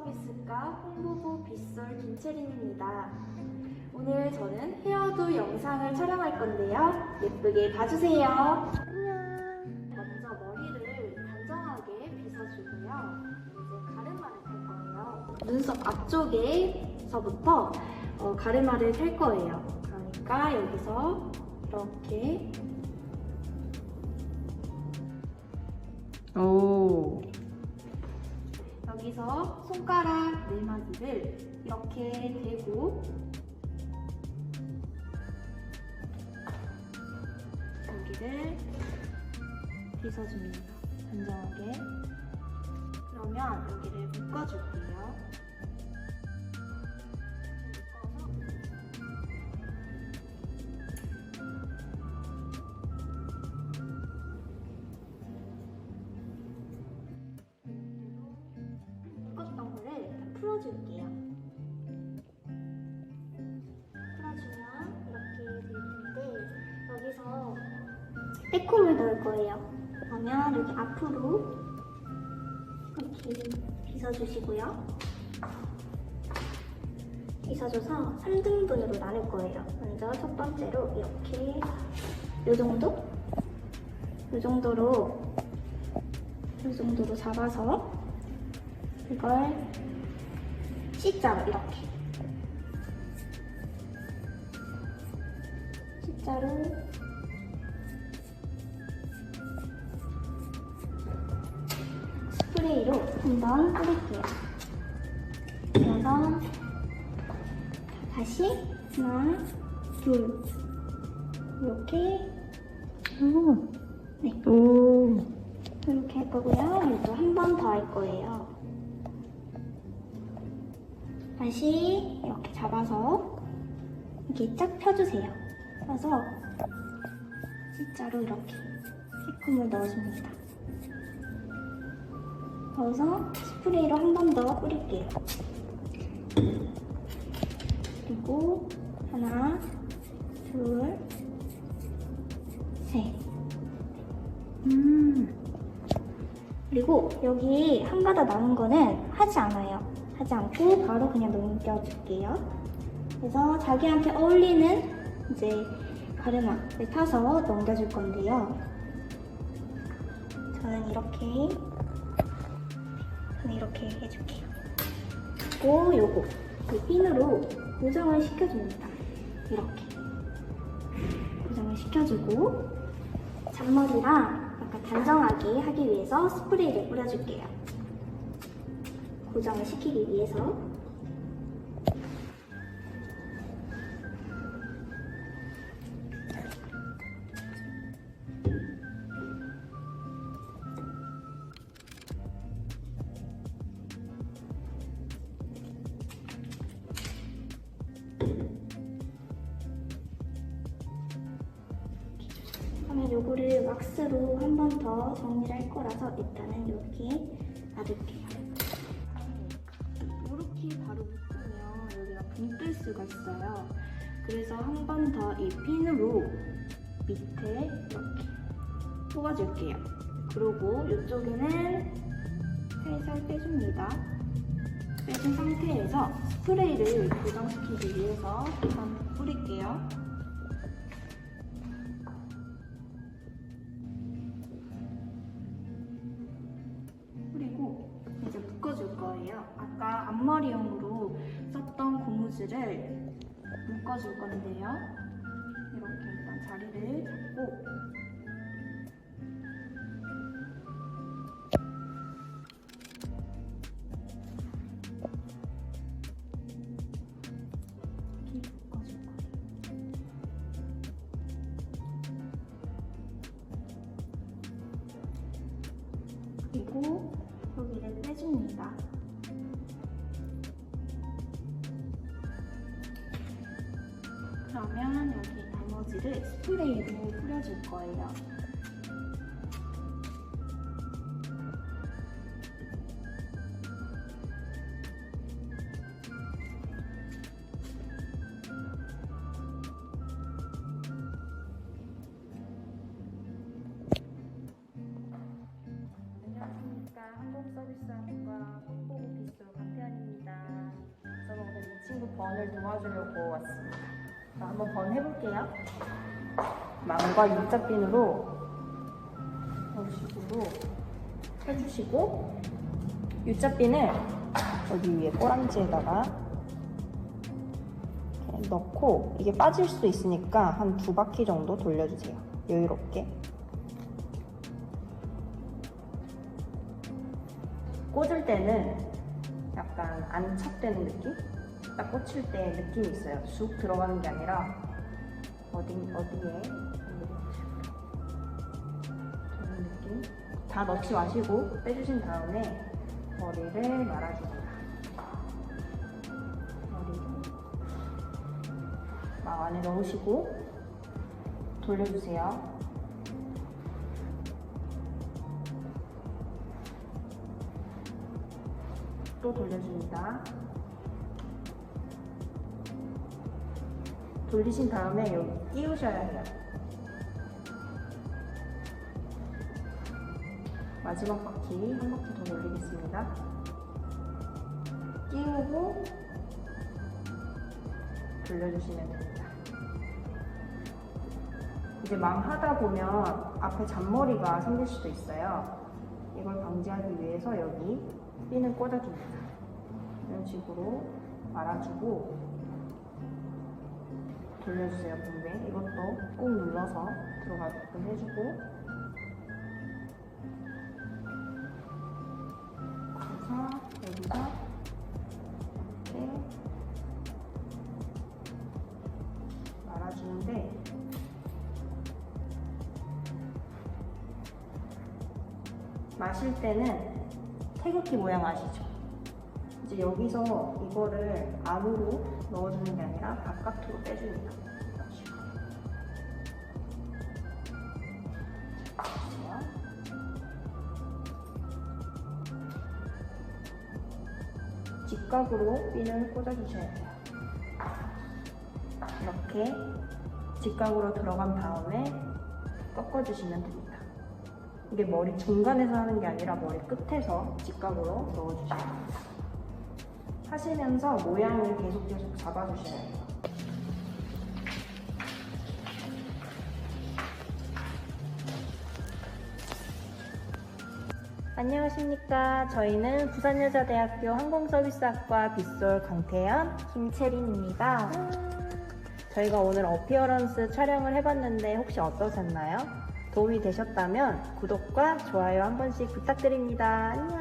서비스과 홍보부 빗솔 김채린입니다. 오늘 저는 헤어도 영상을 촬영할 건데요. 예쁘게 봐주세요. 안녕. 먼저 머리를 단정하게 빗어주고요. 이제 가르마를 탈 거예요. 눈썹 앞쪽에서부터 어, 가르마를 탈 거예요. 그러니까 여기서 이렇게 오. 여기서 손가락 네 마디를 이렇게 대고 여기를 빗어줍니다. 단정하게. 그러면 여기를 묶어줄게요. 풀어줄게요. 풀어주면 이렇게 되는데 여기서 빼꼼을 넣을 거예요. 그러면 여기 앞으로 이렇게 빗어주시고요. 빗어줘서 3등분으로 나눌 거예요. 먼저 첫 번째로 이렇게 요 정도? 요 정도로 요 정도로 잡아서 이걸 C자로 이렇게 C자로 스프레이로 한번 뿌릴게요. 그래서 다시 하나, 둘 이렇게 오. 네. 오. 이렇게 할 거고요. 이거 한 번 더 할 거예요. 다시 이렇게 잡아서 이렇게 쫙 펴주세요. 펴서 C자로 이렇게 새콤을 넣어줍니다. 넣어서 스프레이로 한 번 더 뿌릴게요. 그리고 하나, 둘, 셋. 음. 그리고 여기 한 가닥 남은 거는 하지 않아요. 하지 않고 바로 그냥 넘겨줄게요. 그래서 자기한테 어울리는 이제 가르마를 타서 넘겨줄 건데요. 저는 이렇게 저는 이렇게 해줄게요. 그리고 요거 이 핀으로 고정을 시켜줍니다. 이렇게 고정을 시켜주고 잔머리랑 약간 단정하게 하기 위해서 스프레이를 뿌려줄게요. 고정을 시키기 위해서. 그러면 요거를 왁스로 한 번 더 정리를 할 거라서 일단은 이렇게 놔둘게요. 수가 있어요. 그래서 한 번 더 이 핀으로 밑에 이렇게 뽑아줄게요. 그리고 이쪽에는 살살 빼줍니다. 빼준 상태에서 스프레이를 고정시키기 위해서 한번 뿌릴게요. 앞머리용으로 썼던 고무줄을 묶어줄 건데요. 이렇게 일단 자리를 잡고. 그리고 그러면 여기 나머지를 스프레이로 뿌려줄 거예요. 오늘 도와주려고 왔습니다. 자, 한번 번 해볼게요. 망과 U자핀으로 이런 식으로 해주시고 U자핀을 여기 위에 꼬랑지에다가 넣고 이게 빠질 수 있으니까 한 두 바퀴 정도 돌려주세요. 여유롭게. 꽂을 때는 약간 안착되는 느낌? 딱 꽂힐 때 느낌이 있어요. 쑥 들어가는 게 아니라 어디, 어디에 되는 느낌? 다 넣지 마시고 빼주신 다음에 머리를 말아줍니다. 머리를 막 안에 넣으시고 돌려주세요. 또 돌려줍니다. 돌리신 다음에 여기 끼우셔야 해요. 마지막 바퀴 한 바퀴 더 돌리겠습니다. 끼우고 돌려주시면 됩니다. 이제 망 하다 보면 앞에 잔머리가 생길 수도 있어요. 이걸 방지하기 위해서 여기 핀을 꽂아줍니다. 이런 식으로 말아주고 돌려주세요, 붕대. 이것도 꾹 눌러서 들어가게끔 해주고 그래서 여기서 이렇게 말아주는데 마실 때는 태극기 모양 아시죠? 이제 여기서 이거를 안으로 넣어주는 게 아니라 바깥으로 빼줍니다. 직각으로 핀을 꽂아주셔야 돼요. 이렇게 직각으로 들어간 다음에 꺾어주시면 됩니다. 이게 머리 중간에서 하는 게 아니라 머리 끝에서 직각으로 넣어주셔야 됩니다. 하시면서 모양을 계속 계속 잡아주셔야 해요. 안녕하십니까. 저희는 부산여자대학교 항공서비스학과 빗솔 강태현, 김채린입니다. 저희가 오늘 어피어런스 촬영을 해봤는데 혹시 어떠셨나요? 도움이 되셨다면 구독과 좋아요 한 번씩 부탁드립니다. 안녕!